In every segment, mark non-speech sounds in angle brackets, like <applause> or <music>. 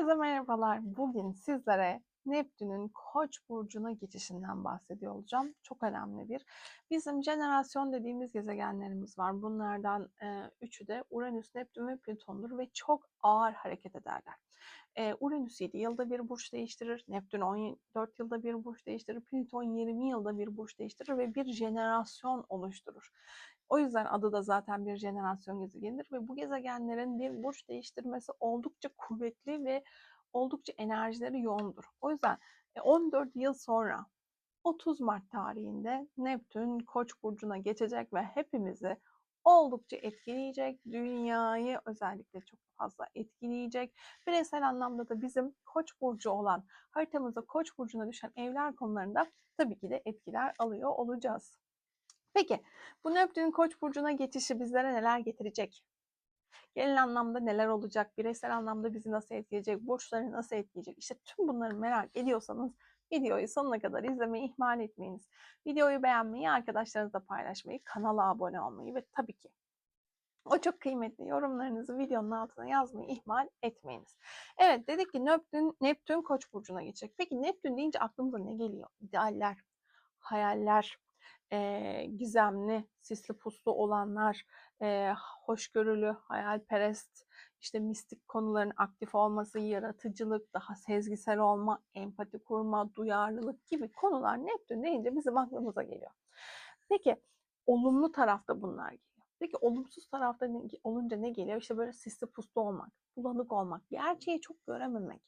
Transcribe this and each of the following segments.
Herkese merhabalar. Bugün sizlere Neptün'ün Koç burcuna geçişinden bahsediyor olacağım. Çok önemli bir. Bizim jenerasyon dediğimiz gezegenlerimiz var. Bunlardan e, üçü de Uranüs, Neptün ve Plüton'dur ve çok ağır hareket ederler. E, Uranüs 7 yılda bir burç değiştirir. Neptün 14 yılda bir burç değiştirir. Plüton 20 yılda bir burç değiştirir ve bir jenerasyon oluşturur. O yüzden adı da zaten bir jenerasyon gezegenidir ve bu gezegenlerin bir burç değiştirmesi oldukça kuvvetli ve oldukça enerjileri yoğundur. O yüzden 14 e, yıl sonra 30 Mart tarihinde Neptün Koç burcuna geçecek ve hepimizi oldukça etkileyecek. Dünyayı özellikle çok fazla etkileyecek. Bireysel anlamda da bizim Koç burcu olan haritamızda Koç burcuna düşen evler konularında tabii ki de etkiler alıyor olacağız. Peki bu Neptün Koç burcuna geçişi bizlere neler getirecek? Genel anlamda neler olacak? Bireysel anlamda bizi nasıl etkileyecek? Burçları nasıl etkileyecek? İşte tüm bunları merak ediyorsanız videoyu sonuna kadar izlemeyi ihmal etmeyiniz. Videoyu beğenmeyi, arkadaşlarınızla paylaşmayı, kanala abone olmayı ve tabii ki o çok kıymetli yorumlarınızı videonun altına yazmayı ihmal etmeyiniz. Evet dedik ki Neptün, Neptün Koç burcuna geçecek. Peki Neptün deyince aklımıza ne geliyor? İdealler, hayaller, e, gizemli, sisli puslu olanlar, e, hoşgörülü, hayalperest, işte mistik konuların aktif olması, yaratıcılık, daha sezgisel olma, empati kurma, duyarlılık gibi konular Neptün deyince bizim aklımıza geliyor. Peki olumlu tarafta bunlar geliyor. Peki olumsuz tarafta ne, olunca ne geliyor? İşte böyle sisli puslu olmak, bulanık olmak, gerçeği çok görememek,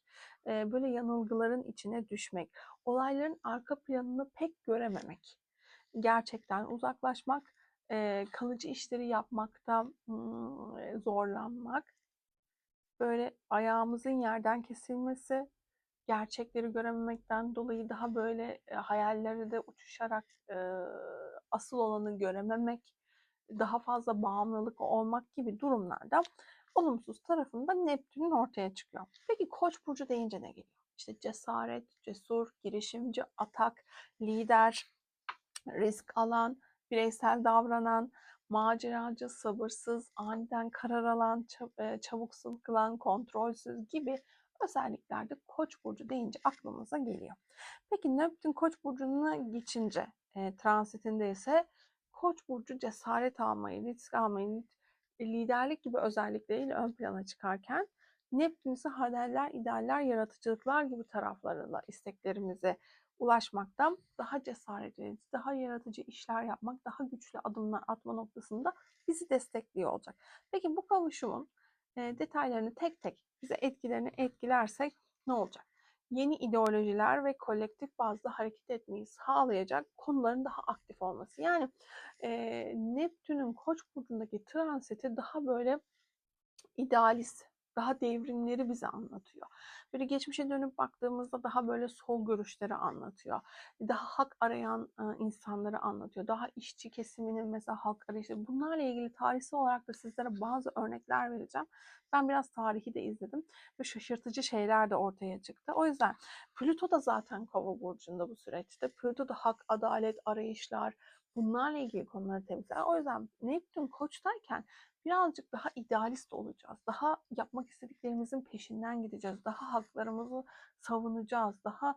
e, böyle yanılgıların içine düşmek, olayların arka planını pek görememek gerçekten uzaklaşmak, kalıcı işleri yapmakta zorlanmak, böyle ayağımızın yerden kesilmesi, gerçekleri görememekten dolayı daha böyle e, hayalleri de uçuşarak asıl olanı görememek, daha fazla bağımlılık olmak gibi durumlarda olumsuz tarafında Neptün'ün ortaya çıkıyor. Peki Koç burcu deyince ne geliyor? İşte cesaret, cesur, girişimci, atak, lider, risk alan, bireysel davranan, maceracı, sabırsız, aniden karar alan, e, çabuk sıkılan, kontrolsüz gibi özellikler de Koç burcu deyince aklımıza geliyor. Peki Neptün Koç burcuna geçince e, transitinde ise Koç burcu cesaret almayı, risk almayı, liderlik gibi özellikleriyle ön plana çıkarken Neptün ise hayaller, idealler, yaratıcılıklar gibi taraflarıyla isteklerimizi ulaşmaktan daha cesaret verici, daha yaratıcı işler yapmak, daha güçlü adımlar atma noktasında bizi destekliyor olacak. Peki bu kavuşumun e, detaylarını tek tek bize etkilerini etkilersek ne olacak? Yeni ideolojiler ve kolektif bazda hareket etmeyi sağlayacak konuların daha aktif olması. Yani e, Neptün'ün Koç burcundaki transiti daha böyle idealist, daha devrimleri bize anlatıyor. Böyle geçmişe dönüp baktığımızda daha böyle sol görüşleri anlatıyor. Daha hak arayan insanları anlatıyor. Daha işçi kesiminin mesela halk arayışı. Bunlarla ilgili tarihsel olarak da sizlere bazı örnekler vereceğim. Ben biraz tarihi de izledim ve şaşırtıcı şeyler de ortaya çıktı. O yüzden Plüto da zaten kova burcunda bu süreçte. Plüto da hak, adalet, arayışlar, bunlarla ilgili konuları temizler. O yüzden Neptün koçtayken birazcık daha idealist olacağız. Daha yapmak istediklerimizin peşinden gideceğiz. Daha haklarımızı savunacağız. Daha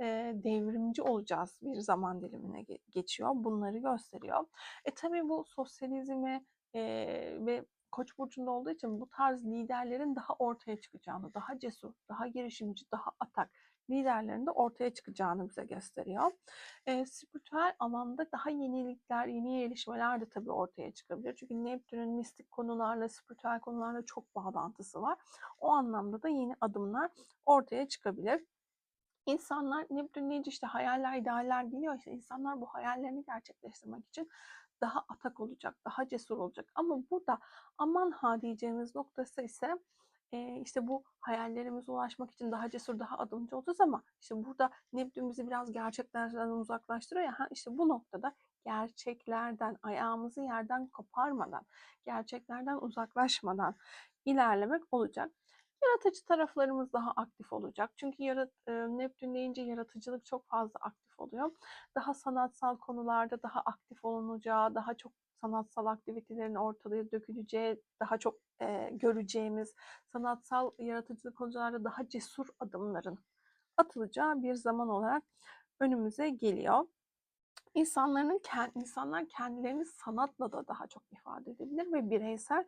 e, devrimci olacağız bir zaman dilimine geçiyor. Bunları gösteriyor. E tabii bu sosyalizme e, ve Koç burcunda olduğu için bu tarz liderlerin daha ortaya çıkacağını, daha cesur, daha girişimci, daha atak liderlerin de ortaya çıkacağını bize gösteriyor. E, spiritüel alanda daha yenilikler, yeni gelişmeler de tabii ortaya çıkabilir. Çünkü Neptün'ün mistik konularla, spiritüel konularla çok bağlantısı var. O anlamda da yeni adımlar ortaya çıkabilir. İnsanlar Neptün deyince işte hayaller, idealler geliyor. İşte insanlar bu hayallerini gerçekleştirmek için daha atak olacak, daha cesur olacak. Ama burada aman ha diyeceğimiz noktası ise e, işte bu hayallerimize ulaşmak için daha cesur, daha adımcı olacağız ama işte burada Neptün bizi biraz gerçeklerden uzaklaştırıyor ya. Ha, işte bu noktada gerçeklerden, ayağımızı yerden koparmadan, gerçeklerden uzaklaşmadan ilerlemek olacak. Yaratıcı taraflarımız daha aktif olacak. Çünkü yarat, e, Neptün deyince yaratıcılık çok fazla aktif oluyor. Daha sanatsal konularda daha aktif olunacağı, daha çok sanatsal aktivitelerin ortaya döküleceği, daha çok e, göreceğimiz, sanatsal yaratıcılık konularda daha cesur adımların atılacağı bir zaman olarak önümüze geliyor. İnsanların insanlar kendilerini sanatla da daha çok ifade edebilir ve bireysel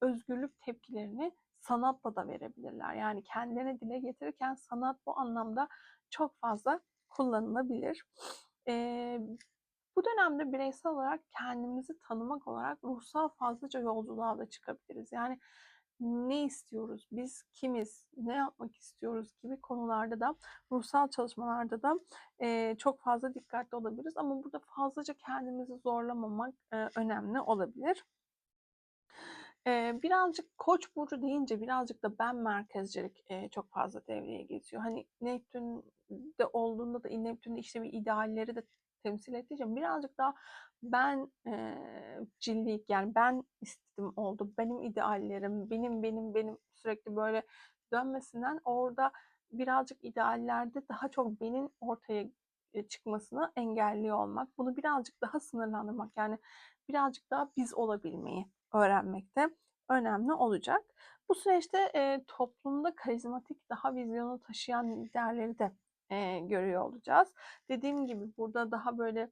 özgürlük tepkilerini sanatla da verebilirler. Yani kendilerini dile getirirken sanat bu anlamda çok fazla kullanılabilir. Ee, bu dönemde bireysel olarak kendimizi tanımak olarak ruhsal fazlaca yolculuğa da çıkabiliriz. Yani ne istiyoruz, biz kimiz, ne yapmak istiyoruz gibi konularda da ruhsal çalışmalarda da e, çok fazla dikkatli olabiliriz. Ama burada fazlaca kendimizi zorlamamak e, önemli olabilir. E, birazcık Koç burcu deyince birazcık da ben merkezcilik e, çok fazla devreye geçiyor. Hani Neptün'de olduğunda da Neptün'de işte bir idealleri de temsil ettiği birazcık daha ben e, cillik yani ben istedim oldu. Benim ideallerim, benim benim benim sürekli böyle dönmesinden orada birazcık ideallerde daha çok benim ortaya çıkmasını engelliyor olmak. Bunu birazcık daha sınırlandırmak yani birazcık daha biz olabilmeyi öğrenmekte önemli olacak. Bu süreçte e, toplumda karizmatik, daha vizyonu taşıyan liderleri de e, görüyor olacağız. Dediğim gibi burada daha böyle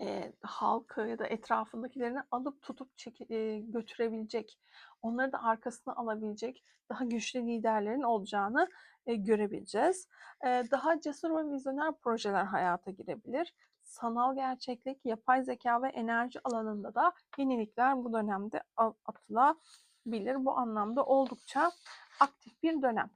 e, halkı ya da etrafındakilerini alıp tutup çek, e, götürebilecek, onları da arkasına alabilecek daha güçlü liderlerin olacağını e, görebileceğiz. E, daha cesur ve vizyoner projeler hayata girebilir. Sanal gerçeklik, yapay zeka ve enerji alanında da yenilikler bu dönemde atılabilir. Bu anlamda oldukça aktif bir dönem.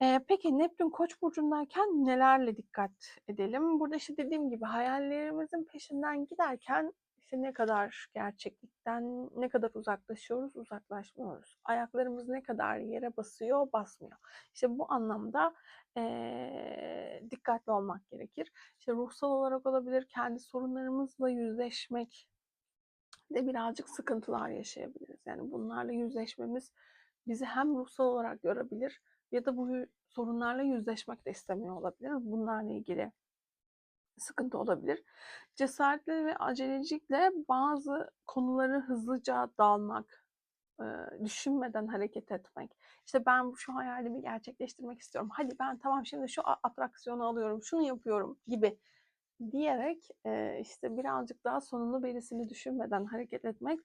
Eee, peki Neptün Koç burcundayken nelerle dikkat edelim? Burada işte dediğim gibi hayallerimizin peşinden giderken işte ne kadar gerçeklikten ne kadar uzaklaşıyoruz, uzaklaşmıyoruz. Ayaklarımız ne kadar yere basıyor, basmıyor. İşte bu anlamda eee, dikkatli olmak gerekir. İşte ruhsal olarak olabilir, kendi sorunlarımızla yüzleşmek de birazcık sıkıntılar yaşayabiliriz. Yani bunlarla yüzleşmemiz bizi hem ruhsal olarak görebilir ya da bu sorunlarla yüzleşmek de istemiyor olabilir. Bunlarla ilgili sıkıntı olabilir. Cesaretle ve acelecilikle bazı konuları hızlıca dalmak, düşünmeden hareket etmek. İşte ben şu hayalimi gerçekleştirmek istiyorum. Hadi ben tamam şimdi şu atraksiyonu alıyorum, şunu yapıyorum gibi diyerek işte birazcık daha sonunu berisini düşünmeden hareket etmek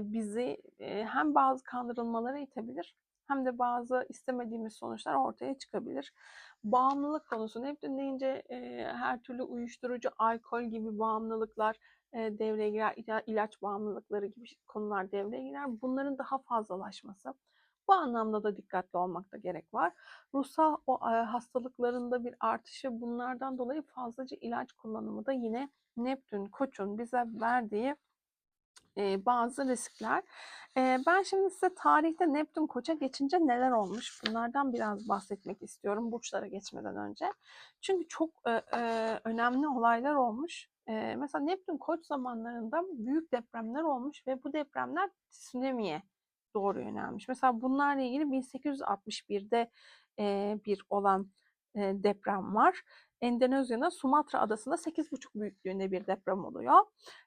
bizi hem bazı kandırılmalara itebilir hem de bazı istemediğimiz sonuçlar ortaya çıkabilir. Bağımlılık konusu Neptün deyince e, her türlü uyuşturucu, alkol gibi bağımlılıklar e, devreye girer, ilaç bağımlılıkları gibi konular devreye girer. Bunların daha fazlalaşması. Bu anlamda da dikkatli olmakta gerek var. Ruhsal o, hastalıklarında bir artışı bunlardan dolayı fazlaca ilaç kullanımı da yine Neptün, Koç'un bize verdiği e, bazı riskler. E, ben şimdi size tarihte Neptün Koç'a geçince neler olmuş bunlardan biraz bahsetmek istiyorum burçlara geçmeden önce. Çünkü çok e, e, önemli olaylar olmuş. E, mesela Neptün Koç zamanlarında büyük depremler olmuş ve bu depremler tsunami'ye doğru yönelmiş. Mesela bunlarla ilgili 1861'de e, bir olan e, deprem var. Endonezya'nın Sumatra adasında 8,5 büyüklüğünde bir deprem oluyor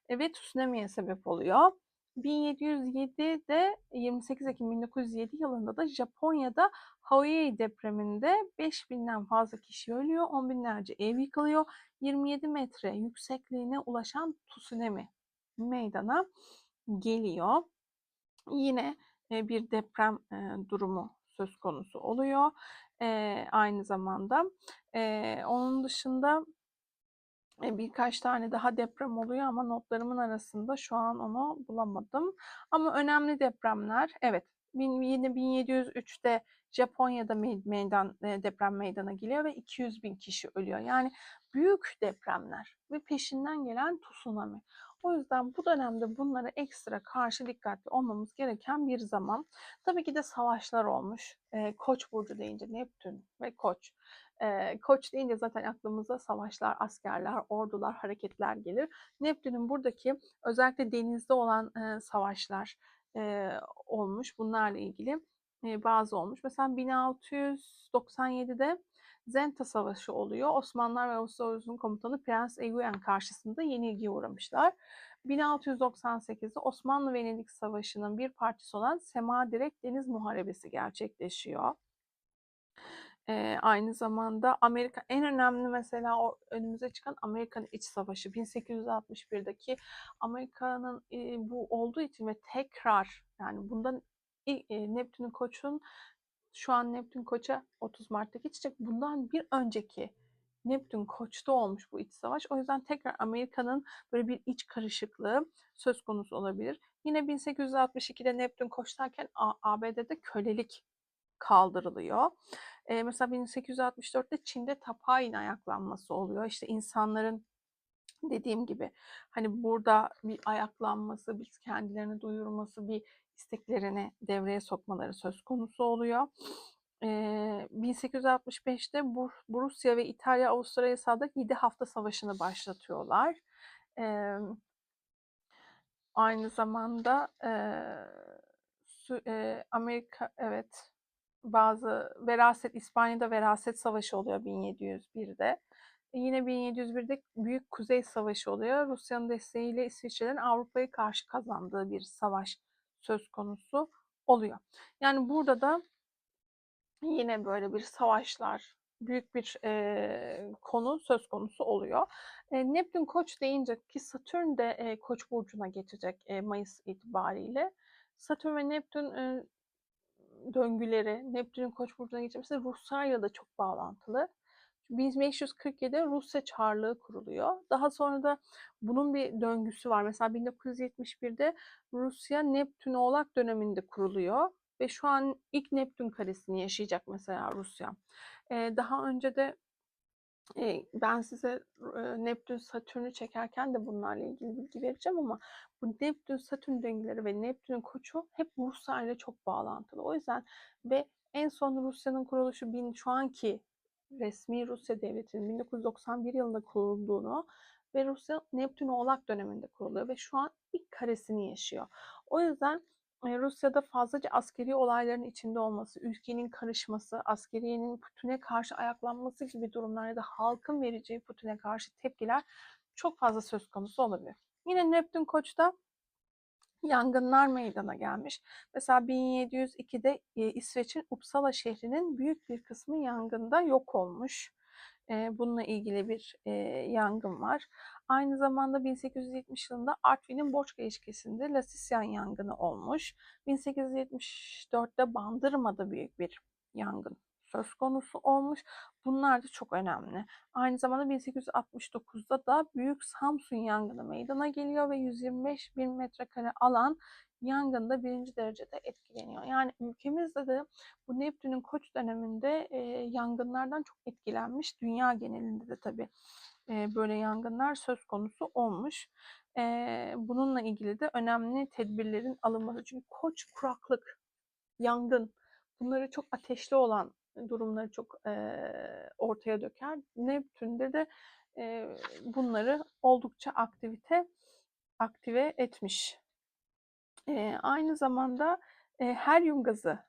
e, ve tsunami'ye sebep oluyor. 1707'de 28 Ekim 1907 yılında da Japonya'da Hawaii depreminde 5000'den fazla kişi ölüyor, 10 binlerce ev yıkılıyor. 27 metre yüksekliğine ulaşan tsunami meydana geliyor. Yine bir deprem durumu söz konusu oluyor e, aynı zamanda. E, onun dışında e, birkaç tane daha deprem oluyor ama notlarımın arasında şu an onu bulamadım. Ama önemli depremler, evet yine 1703'te Japonya'da meydan deprem meydana geliyor ve 200 bin kişi ölüyor. Yani büyük depremler ve peşinden gelen tsunami. O yüzden bu dönemde bunlara ekstra karşı dikkatli olmamız gereken bir zaman. Tabii ki de savaşlar olmuş. E, Koç burcu deyince Neptün ve Koç. E, Koç deyince zaten aklımıza savaşlar, askerler, ordular, hareketler gelir. Neptün'ün buradaki özellikle denizde olan e, savaşlar e, olmuş. Bunlarla ilgili bazı olmuş. Mesela 1697'de Zenta Savaşı oluyor. Osmanlılar ve Avusturya'nın komutanı Prens Eguyen karşısında yenilgiye uğramışlar. 1698'de Osmanlı Venedik Savaşı'nın bir parçası olan Sema Direkt Deniz Muharebesi gerçekleşiyor. Ee, aynı zamanda Amerika en önemli mesela o önümüze çıkan Amerikan İç Savaşı 1861'deki Amerika'nın e, bu olduğu için ve tekrar yani bundan e, Neptün'ün koçun şu an Neptün koça 30 Mart'ta geçecek. Bundan bir önceki Neptün koçta olmuş bu iç savaş. O yüzden tekrar Amerika'nın böyle bir iç karışıklığı söz konusu olabilir. Yine 1862'de Neptün koçtayken ABD'de kölelik kaldırılıyor. Ee, mesela 1864'te Çin'de tapayin ayaklanması oluyor. İşte insanların dediğim gibi hani burada bir ayaklanması, bir kendilerini duyurması, bir isteklerini devreye sokmaları söz konusu oluyor. Ee, 1865'te bu Rusya ve İtalya Avustralya sağda 7 hafta savaşını başlatıyorlar. Ee, aynı zamanda e, e, Amerika evet bazı veraset İspanya'da veraset savaşı oluyor 1701'de. E, yine 1701'de Büyük Kuzey Savaşı oluyor. Rusya'nın desteğiyle İsviçre'nin Avrupa'ya karşı kazandığı bir savaş söz konusu oluyor. Yani burada da yine böyle bir savaşlar, büyük bir e, konu söz konusu oluyor. E, Neptün Koç deyince ki Satürn de e, Koç burcuna geçecek e, Mayıs itibariyle. Satürn ve Neptün e, döngüleri, Neptün'ün Koç burcuna geçmesi Rusya'yla da çok bağlantılı. 1547'de Rusya Çarlığı kuruluyor. Daha sonra da bunun bir döngüsü var. Mesela 1971'de Rusya Neptün Oğlak döneminde kuruluyor ve şu an ilk Neptün karesini yaşayacak mesela Rusya. Ee, daha önce de e, ben size e, Neptün Satürn'ü çekerken de bunlarla ilgili bilgi vereceğim ama bu Neptün Satürn döngüleri ve Neptün'ün koçu hep Rusya ile çok bağlantılı. O yüzden ve en son Rusya'nın kuruluşu bin şu anki resmi Rusya devletinin 1991 yılında kurulduğunu ve Rusya Neptün Oğlak döneminde kuruluyor ve şu an ilk karesini yaşıyor. O yüzden Rusya'da fazlaca askeri olayların içinde olması, ülkenin karışması, askeriyenin Putin'e karşı ayaklanması gibi durumlar ya da halkın vereceği Putin'e karşı tepkiler çok fazla söz konusu olabilir. Yine Neptün Koç'ta yangınlar meydana gelmiş. Mesela 1702'de İsveç'in Uppsala şehrinin büyük bir kısmı yangında yok olmuş. Bununla ilgili bir yangın var. Aynı zamanda 1870 yılında Artvin'in Borçka ilişkisinde Lasisyan yangını olmuş. 1874'te Bandırma'da büyük bir yangın söz konusu olmuş. Bunlar da çok önemli. Aynı zamanda 1869'da da Büyük Samsun yangını meydana geliyor ve 125 bin metrekare alan yangında birinci derecede etkileniyor. Yani ülkemizde de bu Neptün'ün koç döneminde e, yangınlardan çok etkilenmiş. Dünya genelinde de tabii e, böyle yangınlar söz konusu olmuş. E, bununla ilgili de önemli tedbirlerin alınması. Çünkü koç kuraklık, yangın bunları çok ateşli olan durumları çok e, ortaya döker. Neptün'de de e, bunları oldukça aktivite aktive etmiş. E, aynı zamanda e, helyum gazı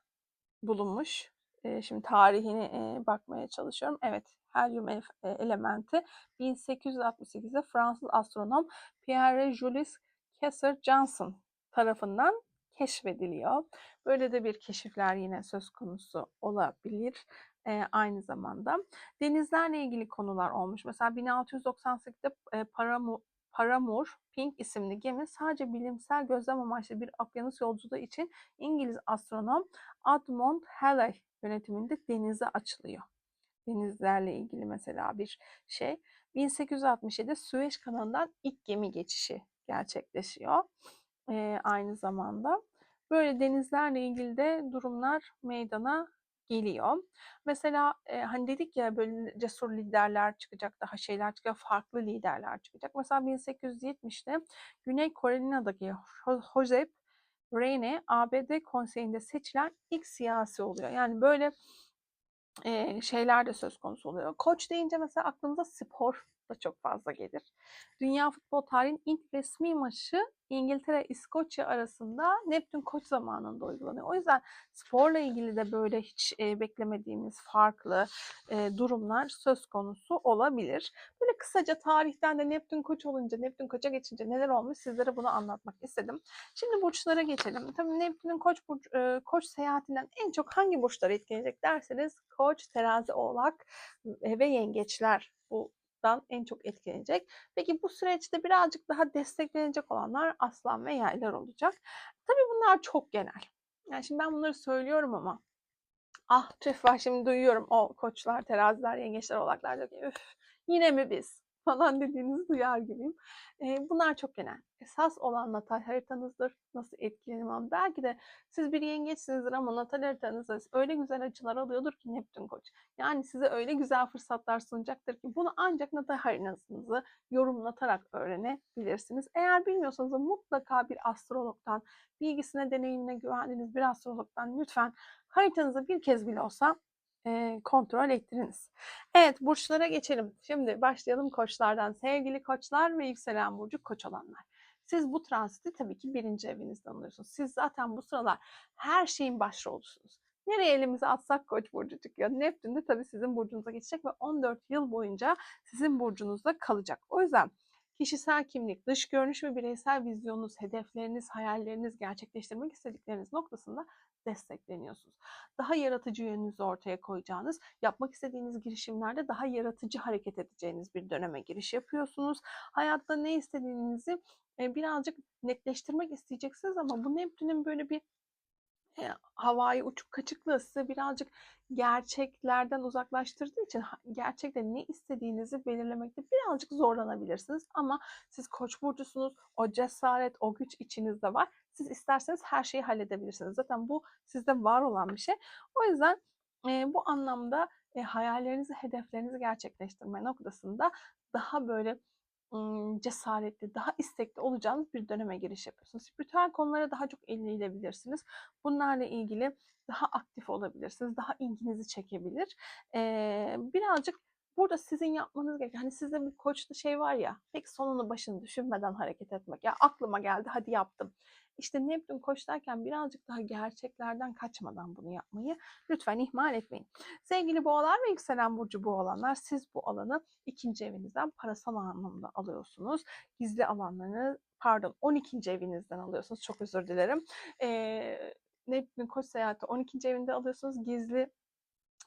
bulunmuş. E, şimdi tarihini e, bakmaya çalışıyorum. Evet, helyum e, elementi 1868'de Fransız astronom Pierre-Jules Kessler-Janson tarafından keşfediliyor. Böyle de bir keşifler yine söz konusu olabilir e, aynı zamanda. Denizlerle ilgili konular olmuş. Mesela 1698'de e, Paramur, Paramur Pink isimli gemi sadece bilimsel gözlem amaçlı bir okyanus yolculuğu için İngiliz astronom Edmund Halley yönetiminde denize açılıyor. Denizlerle ilgili mesela bir şey. 1867'de Süveyş kanalından ilk gemi geçişi gerçekleşiyor. Ee, aynı zamanda böyle denizlerle ilgili de durumlar meydana geliyor. Mesela e, hani dedik ya böyle cesur liderler çıkacak, daha şeyler çıkacak, farklı liderler çıkacak. Mesela 1870'te Güney Carolina'daki Joseph Reyne ABD konseyinde seçilen ilk siyasi oluyor. Yani böyle e, şeyler de söz konusu oluyor. Koç deyince mesela aklımıza spor da çok fazla gelir. Dünya futbol tarihinin ilk resmi maçı İngiltere-İskoçya arasında Neptün Koç zamanında uygulanıyor. O yüzden sporla ilgili de böyle hiç e, beklemediğimiz farklı e, durumlar söz konusu olabilir. Böyle kısaca tarihten de Neptün Koç olunca, Neptün Koç'a geçince neler olmuş sizlere bunu anlatmak istedim. Şimdi burçlara geçelim. Tabii Neptün'ün Koç burç, e, Koç seyahatinden en çok hangi burçlar etkilenecek derseniz Koç, Terazi, Oğlak e, ve Yengeçler bu dan en çok etkilenecek. Peki bu süreçte birazcık daha desteklenecek olanlar aslan ve yaylar olacak. Tabii bunlar çok genel. Yani şimdi ben bunları söylüyorum ama ah tüh var şimdi duyuyorum o koçlar, teraziler, yengeçler, oğlaklar diyor ki üf yine mi biz falan dediğinizi duyar gibiyim. E, bunlar çok genel. Esas olan natal haritanızdır. Nasıl etkilenim Belki de siz bir yengeçsinizdir ama natal haritanızda öyle güzel açılar alıyordur ki Neptün Koç. Yani size öyle güzel fırsatlar sunacaktır ki bunu ancak natal haritanızı yorumlatarak öğrenebilirsiniz. Eğer bilmiyorsanız mutlaka bir astrologdan, bilgisine, deneyimine güvendiğiniz bir astrologdan lütfen haritanızı bir kez bile olsa e, kontrol ettiriniz. Evet burçlara geçelim. Şimdi başlayalım koçlardan. Sevgili koçlar ve yükselen burcu koç olanlar. Siz bu transiti tabii ki birinci evinizden alıyorsunuz. Siz zaten bu sıralar her şeyin başrolüsünüz. Nereye elimizi atsak koç burcu çıkıyor. Neptün de tabii sizin burcunuza geçecek ve 14 yıl boyunca sizin burcunuzda kalacak. O yüzden kişisel kimlik, dış görünüş ve bireysel vizyonunuz, hedefleriniz, hayalleriniz, gerçekleştirmek istedikleriniz noktasında destekleniyorsunuz. Daha yaratıcı yönünüzü ortaya koyacağınız, yapmak istediğiniz girişimlerde daha yaratıcı hareket edeceğiniz bir döneme giriş yapıyorsunuz. Hayatta ne istediğinizi birazcık netleştirmek isteyeceksiniz ama bu Neptün'ün böyle bir e, havai uçuk kaçıklığı size birazcık gerçeklerden uzaklaştırdığı için gerçekte ne istediğinizi belirlemekte birazcık zorlanabilirsiniz. Ama siz koç burcusunuz, o cesaret, o güç içinizde var. Siz isterseniz her şeyi halledebilirsiniz. Zaten bu sizde var olan bir şey. O yüzden e, bu anlamda e, hayallerinizi, hedeflerinizi gerçekleştirme noktasında daha böyle cesaretli, daha istekli olacağınız bir döneme giriş yapıyorsunuz. Spiritüel konulara daha çok eğilebilirsiniz. Bunlarla ilgili daha aktif olabilirsiniz. Daha ilginizi çekebilir. Birazcık burada sizin yapmanız gereken, hani sizde bir koçta şey var ya, pek sonunu başını düşünmeden hareket etmek. Ya aklıma geldi, hadi yaptım. İşte Neptün koç derken birazcık daha gerçeklerden kaçmadan bunu yapmayı lütfen ihmal etmeyin. Sevgili boğalar ve yükselen burcu boğalanlar siz bu alanı ikinci evinizden parasal anlamda alıyorsunuz. Gizli alanlarını pardon 12. evinizden alıyorsunuz. Çok özür dilerim. Ee, Neptün koç seyahati 12. evinde alıyorsunuz. Gizli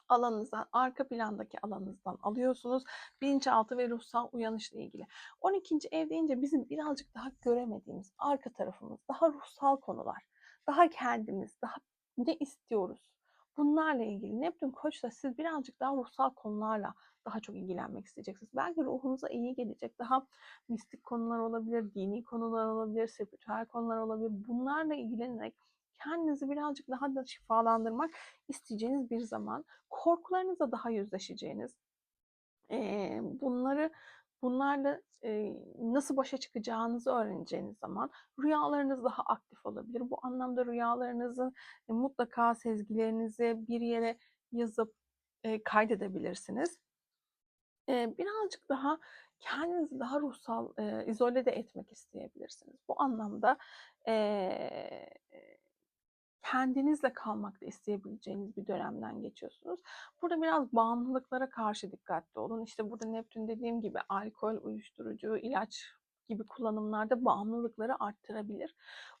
alanınızdan, arka plandaki alanınızdan alıyorsunuz. Bilinçaltı ve ruhsal uyanışla ilgili. 12. ev deyince bizim birazcık daha göremediğimiz arka tarafımız, daha ruhsal konular, daha kendimiz, daha ne istiyoruz? Bunlarla ilgili Neptün Koç'ta siz birazcık daha ruhsal konularla daha çok ilgilenmek isteyeceksiniz. Belki ruhunuza iyi gelecek daha mistik konular olabilir, dini konular olabilir, spiritüel konular olabilir. Bunlarla ilgilenerek kendinizi birazcık daha da şifalandırmak isteyeceğiniz bir zaman. Korkularınızla daha yüzleşeceğiniz, bunları bunlarla nasıl başa çıkacağınızı öğreneceğiniz zaman rüyalarınız daha aktif olabilir. Bu anlamda rüyalarınızı mutlaka sezgilerinizi bir yere yazıp kaydedebilirsiniz. Birazcık daha kendinizi daha ruhsal izole de etmek isteyebilirsiniz. Bu anlamda kendinizle kalmak da isteyebileceğiniz bir dönemden geçiyorsunuz. Burada biraz bağımlılıklara karşı dikkatli olun. İşte burada Neptün dediğim gibi alkol, uyuşturucu, ilaç gibi kullanımlarda bağımlılıkları arttırabilir.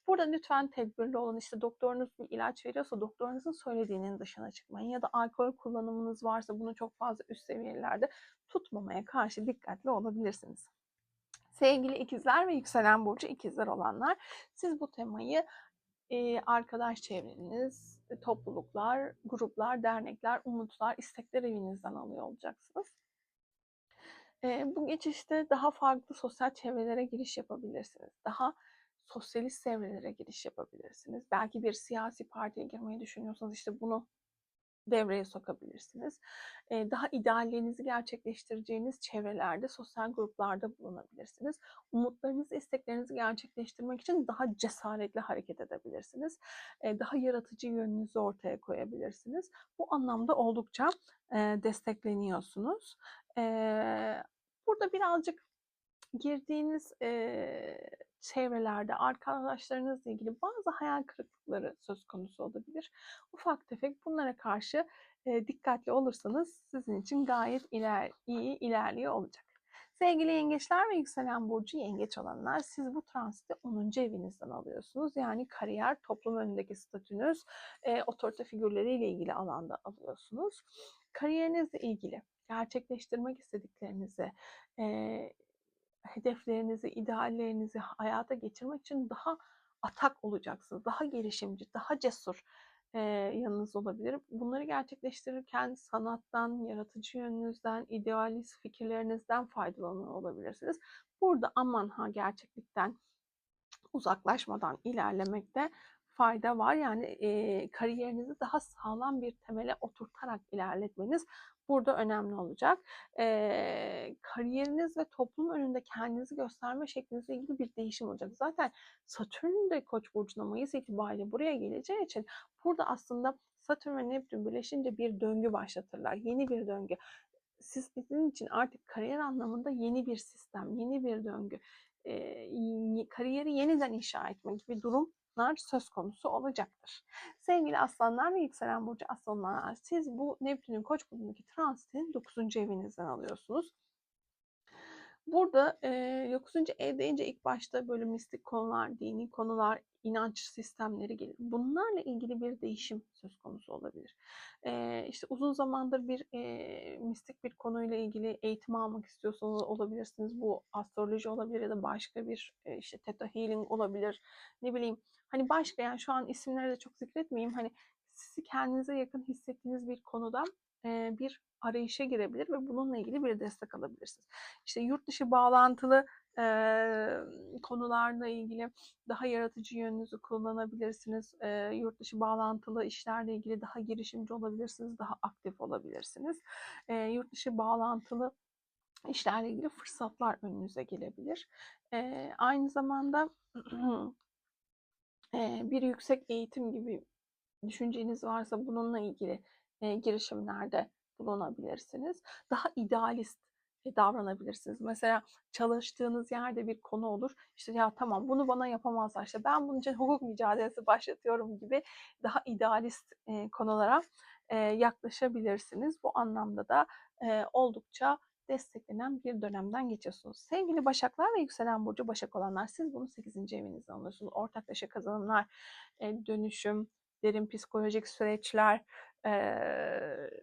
Burada lütfen tedbirli olun. İşte doktorunuz bir ilaç veriyorsa doktorunuzun söylediğinin dışına çıkmayın. Ya da alkol kullanımınız varsa bunu çok fazla üst seviyelerde tutmamaya karşı dikkatli olabilirsiniz. Sevgili ikizler ve yükselen burcu ikizler olanlar siz bu temayı e, arkadaş çevreniz, topluluklar, gruplar, dernekler, umutlar, istekler evinizden alıyor olacaksınız. E, bu geçişte daha farklı sosyal çevrelere giriş yapabilirsiniz. Daha sosyalist çevrelere giriş yapabilirsiniz. Belki bir siyasi partiye girmeyi düşünüyorsanız işte bunu devreye sokabilirsiniz. Daha ideallerinizi gerçekleştireceğiniz çevrelerde, sosyal gruplarda bulunabilirsiniz. Umutlarınızı, isteklerinizi gerçekleştirmek için daha cesaretli hareket edebilirsiniz. Daha yaratıcı yönünüzü ortaya koyabilirsiniz. Bu anlamda oldukça destekleniyorsunuz. Burada birazcık girdiğiniz eee, çevrelerde arkadaşlarınızla ilgili bazı hayal kırıklıkları söz konusu olabilir. Ufak tefek bunlara karşı eee, dikkatli olursanız sizin için gayet iler, iyi ilerliyor olacak. Sevgili yengeçler ve yükselen burcu yengeç olanlar siz bu transiti 10. evinizden alıyorsunuz. Yani kariyer, toplum önündeki statünüz, e, otorite figürleriyle ilgili alanda alıyorsunuz. Kariyerinizle ilgili gerçekleştirmek istediklerinizi, e, hedeflerinizi, ideallerinizi hayata geçirmek için daha atak olacaksınız. Daha girişimci, daha cesur e, yanınız olabilir. Bunları gerçekleştirirken sanattan, yaratıcı yönünüzden, idealist fikirlerinizden faydalanıyor olabilirsiniz. Burada aman ha gerçeklikten uzaklaşmadan ilerlemekte fayda var. Yani e, kariyerinizi daha sağlam bir temele oturtarak ilerletmeniz burada önemli olacak. E, kariyeriniz ve toplum önünde kendinizi gösterme şeklinizle ilgili bir değişim olacak. Zaten Satürn de Koç burcuna Mayıs itibariyle buraya geleceği için burada aslında Satürn ve Neptün birleşince bir döngü başlatırlar. Yeni bir döngü. Siz sizin için artık kariyer anlamında yeni bir sistem, yeni bir döngü, e, kariyeri yeniden inşa etme gibi durumlar söz konusu olacaktır. Sevgili aslanlar ve yükselen burcu aslanlar siz bu Neptün'ün koç burcundaki transitini 9. evinizden alıyorsunuz. Burada e, 9. ev deyince ilk başta böyle mistik konular, dini konular, inanç sistemleri gelir. Bunlarla ilgili bir değişim söz konusu olabilir. E, işte uzun zamandır bir e, mistik bir konuyla ilgili eğitim almak istiyorsanız olabilirsiniz. Bu astroloji olabilir ya da başka bir e, işte theta healing olabilir. Ne bileyim hani başka yani şu an isimleri de çok zikretmeyeyim. Hani sizi kendinize yakın hissettiğiniz bir konuda e, bir arayışa girebilir ve bununla ilgili bir destek alabilirsiniz. İşte yurt dışı bağlantılı e, konularla ilgili daha yaratıcı yönünüzü kullanabilirsiniz. E, yurt dışı bağlantılı işlerle ilgili daha girişimci olabilirsiniz, daha aktif olabilirsiniz. E, yurt dışı bağlantılı işlerle ilgili fırsatlar önünüze gelebilir. E, aynı zamanda <clears throat> bir yüksek eğitim gibi düşünceniz varsa bununla ilgili girişimlerde bulunabilirsiniz. Daha idealist davranabilirsiniz. Mesela çalıştığınız yerde bir konu olur. İşte ya tamam bunu bana yapamazlar. İşte ben bunun <laughs> için hukuk mücadelesi başlatıyorum gibi daha idealist konulara yaklaşabilirsiniz. Bu anlamda da oldukça desteklenen bir dönemden geçiyorsunuz. Sevgili Başaklar ve yükselen burcu Başak olanlar siz bunu 8. evinizde alıyorsunuz. Ortaklaşa kazanımlar, dönüşüm, derin psikolojik süreçler, e,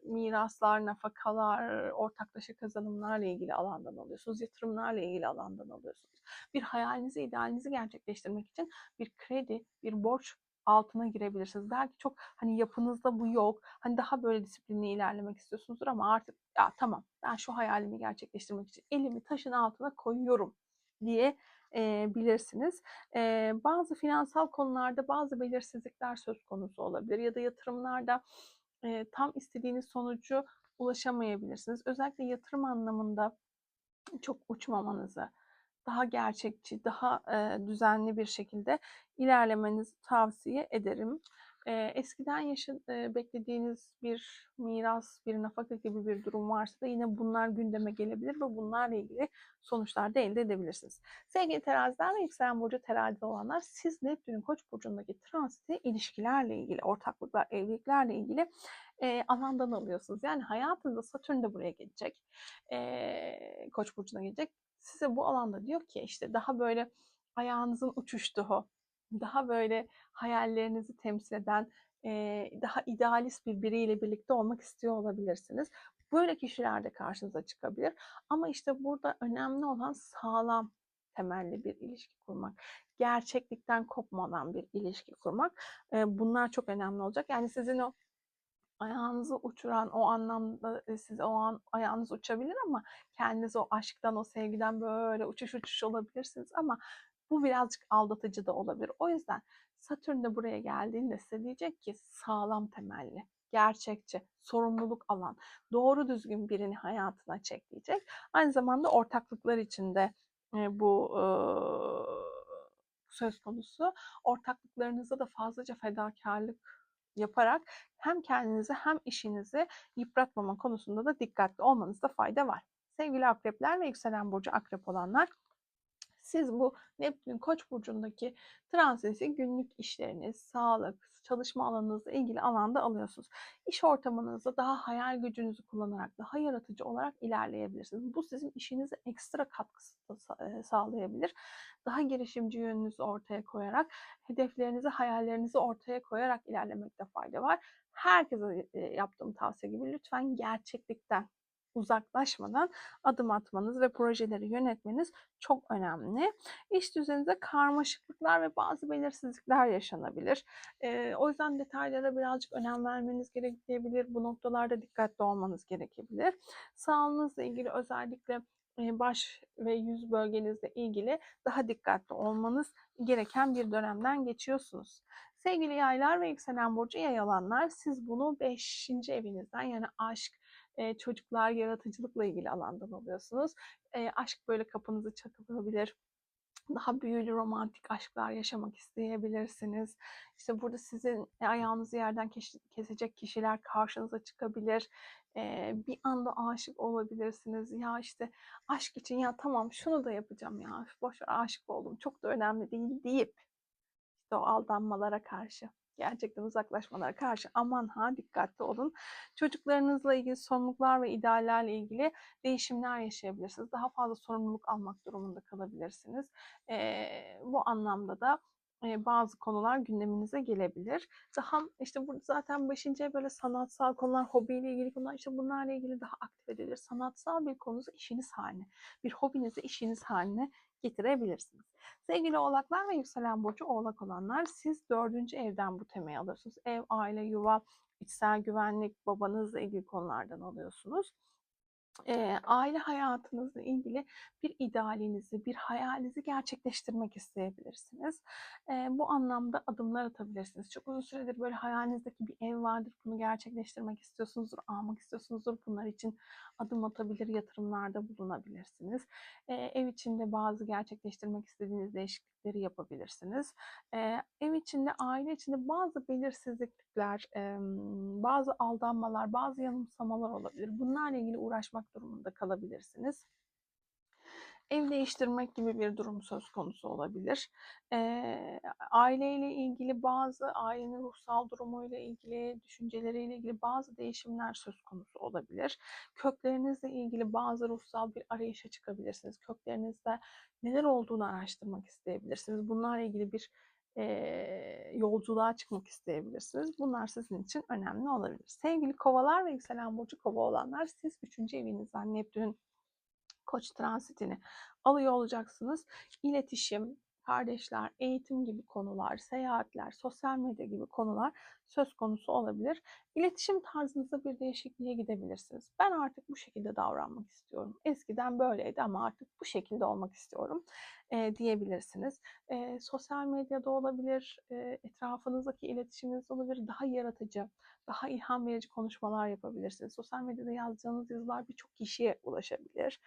miraslar, nafakalar, ortaklaşa kazanımlarla ilgili alandan alıyorsunuz. Yatırımlarla ilgili alandan alıyorsunuz. Bir hayalinizi, idealinizi gerçekleştirmek için bir kredi, bir borç altına girebilirsiniz. Belki çok hani yapınızda bu yok. Hani daha böyle disiplinli ilerlemek istiyorsunuzdur ama artık ya tamam ben şu hayalimi gerçekleştirmek için elimi taşın altına koyuyorum diye e, bilirsiniz. E, bazı finansal konularda bazı belirsizlikler söz konusu olabilir ya da yatırımlarda e, tam istediğiniz sonucu ulaşamayabilirsiniz. Özellikle yatırım anlamında çok uçmamanızı, daha gerçekçi, daha e, düzenli bir şekilde ilerlemenizi tavsiye ederim. E, eskiden yaşa, e, beklediğiniz bir miras, bir nafaka gibi bir durum varsa da yine bunlar gündeme gelebilir ve bunlarla ilgili sonuçlar da elde edebilirsiniz. Sevgili teraziler ve yükselen burcu terazide olanlar siz Neptün'ün koç burcundaki transiti ilişkilerle ilgili, ortaklıklar, evliliklerle ilgili e, alandan alıyorsunuz. Yani hayatınızda Satürn de buraya gelecek. E, koç burcuna gelecek. Size bu alanda diyor ki işte daha böyle ayağınızın uçuştuğu, daha böyle hayallerinizi temsil eden, daha idealist bir biriyle birlikte olmak istiyor olabilirsiniz. Böyle kişiler de karşınıza çıkabilir. Ama işte burada önemli olan sağlam temelli bir ilişki kurmak. Gerçeklikten kopmadan bir ilişki kurmak. Bunlar çok önemli olacak. Yani sizin o ayağınızı uçuran o anlamda siz o an ayağınız uçabilir ama kendiniz o aşktan, o sevgiden böyle uçuş uçuş olabilirsiniz ama bu birazcık aldatıcı da olabilir. O yüzden Satürn de buraya geldiğinde size diyecek ki sağlam temelli, gerçekçi, sorumluluk alan, doğru düzgün birini hayatına çek diyecek. Aynı zamanda ortaklıklar içinde bu e, söz konusu. Ortaklıklarınızda da fazlaca fedakarlık yaparak hem kendinizi hem işinizi yıpratmama konusunda da dikkatli olmanızda fayda var. Sevgili akrepler ve yükselen burcu akrep olanlar siz bu Neptün Koç burcundaki transiti günlük işleriniz, sağlık, çalışma alanınızla ilgili alanda alıyorsunuz. İş ortamınızda daha hayal gücünüzü kullanarak, daha yaratıcı olarak ilerleyebilirsiniz. Bu sizin işinize ekstra katkısı sağlayabilir. Daha girişimci yönünüzü ortaya koyarak, hedeflerinizi, hayallerinizi ortaya koyarak ilerlemekte fayda var. Herkese yaptığım tavsiye gibi lütfen gerçeklikten uzaklaşmadan adım atmanız ve projeleri yönetmeniz çok önemli. İş düzeninizde karmaşıklıklar ve bazı belirsizlikler yaşanabilir. Ee, o yüzden detaylara birazcık önem vermeniz gerekebilir. Bu noktalarda dikkatli olmanız gerekebilir. Sağlığınızla ilgili özellikle baş ve yüz bölgenizle ilgili daha dikkatli olmanız gereken bir dönemden geçiyorsunuz. Sevgili yaylar ve yükselen burcu yay alanlar siz bunu 5. evinizden yani aşk, e, çocuklar, yaratıcılıkla ilgili alandan alıyorsunuz. E, aşk böyle kapınızı çakılabilir daha büyülü romantik aşklar yaşamak isteyebilirsiniz. İşte burada sizin ayağınızı yerden kesecek kişiler karşınıza çıkabilir. Ee, bir anda aşık olabilirsiniz. Ya işte aşk için ya tamam şunu da yapacağım ya. Boş ver aşık oldum. Çok da önemli değil deyip işte o aldanmalara karşı gerçekten uzaklaşmalara karşı aman ha dikkatli olun. Çocuklarınızla ilgili sorumluluklar ve ideallerle ilgili değişimler yaşayabilirsiniz. Daha fazla sorumluluk almak durumunda kalabilirsiniz. E, bu anlamda da bazı konular gündeminize gelebilir. Daha işte burada zaten 5. böyle sanatsal konular, hobiyle ilgili konular işte bunlarla ilgili daha aktif edilir. Sanatsal bir konunuzu işiniz haline, bir hobinizi işiniz haline getirebilirsiniz. Sevgili oğlaklar ve yükselen burcu oğlak olanlar siz dördüncü evden bu temayı alıyorsunuz. Ev, aile, yuva, içsel güvenlik, babanızla ilgili konulardan alıyorsunuz e, aile hayatınızla ilgili bir idealinizi, bir hayalinizi gerçekleştirmek isteyebilirsiniz. E, bu anlamda adımlar atabilirsiniz. Çok uzun süredir böyle hayalinizdeki bir ev vardır. Bunu gerçekleştirmek istiyorsunuzdur, almak istiyorsunuzdur. Bunlar için adım atabilir, yatırımlarda bulunabilirsiniz. E, ev içinde bazı gerçekleştirmek istediğiniz değişiklikleri yapabilirsiniz. E, ev içinde, aile içinde bazı belirsizlikler, e, bazı aldanmalar, bazı yanılsamalar olabilir. Bunlarla ilgili uğraşmak durumunda kalabilirsiniz ev değiştirmek gibi bir durum söz konusu olabilir. E, aileyle ilgili bazı ailenin ruhsal durumuyla ilgili, düşünceleriyle ilgili bazı değişimler söz konusu olabilir. Köklerinizle ilgili bazı ruhsal bir arayışa çıkabilirsiniz. Köklerinizde neler olduğunu araştırmak isteyebilirsiniz. Bunlarla ilgili bir e, yolculuğa çıkmak isteyebilirsiniz. Bunlar sizin için önemli olabilir. Sevgili kovalar ve yükselen burcu kova olanlar siz 3. evinizden Neptün koç transitini alıyor olacaksınız. İletişim, kardeşler, eğitim gibi konular, seyahatler, sosyal medya gibi konular söz konusu olabilir. İletişim tarzınızda bir değişikliğe gidebilirsiniz. Ben artık bu şekilde davranmak istiyorum. Eskiden böyleydi ama artık bu şekilde olmak istiyorum e, diyebilirsiniz. E, sosyal medyada olabilir, e, etrafınızdaki iletişiminiz olabilir, daha yaratıcı, daha ilham verici konuşmalar yapabilirsiniz. Sosyal medyada yazdığınız yazılar birçok kişiye ulaşabilir.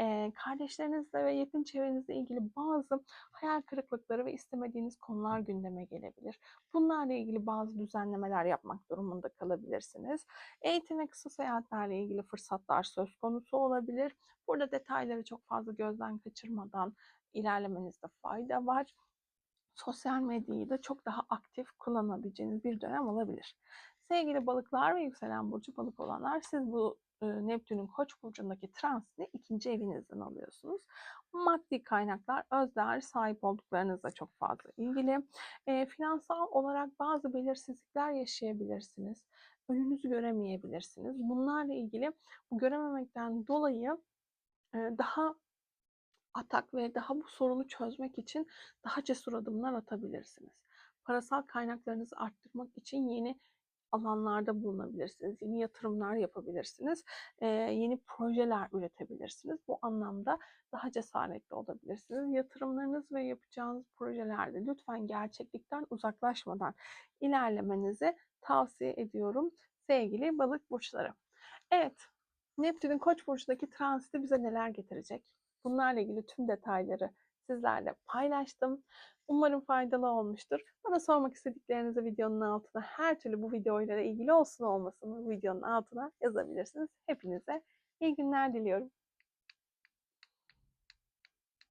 E, kardeşlerinizle ve yakın çevrenizle ilgili bazı hayal kırıklıkları ve istemediğiniz konular gündeme gelebilir. Bunlarla ilgili bazı düzenlemeler yapmak durumunda kalabilirsiniz. Eğitim ve kısa seyahatlerle ilgili fırsatlar söz konusu olabilir. Burada detayları çok fazla gözden kaçırmadan ilerlemenizde fayda var. Sosyal medyayı da çok daha aktif kullanabileceğiniz bir dönem olabilir. Sevgili balıklar ve yükselen burcu balık olanlar siz bu Neptün'ün Koç burcundaki transitini ikinci evinizden alıyorsunuz. Maddi kaynaklar, özdeğer sahip olduklarınızla çok fazla ilgili. E, finansal olarak bazı belirsizlikler yaşayabilirsiniz. Önünüzü göremeyebilirsiniz. Bunlarla ilgili bu görememekten dolayı e, daha atak ve daha bu sorunu çözmek için daha cesur adımlar atabilirsiniz. Parasal kaynaklarınızı arttırmak için yeni alanlarda bulunabilirsiniz. Yeni yatırımlar yapabilirsiniz. Yeni projeler üretebilirsiniz. Bu anlamda daha cesaretli olabilirsiniz. Yatırımlarınız ve yapacağınız projelerde lütfen gerçeklikten uzaklaşmadan ilerlemenizi tavsiye ediyorum sevgili balık burçları. Evet, Neptün'ün Koç burcundaki transiti bize neler getirecek? Bunlarla ilgili tüm detayları sizlerle paylaştım. Umarım faydalı olmuştur. Bana sormak istediklerinizi videonun altına her türlü bu videoyla ilgili olsun olmasın videonun altına yazabilirsiniz. Hepinize iyi günler diliyorum.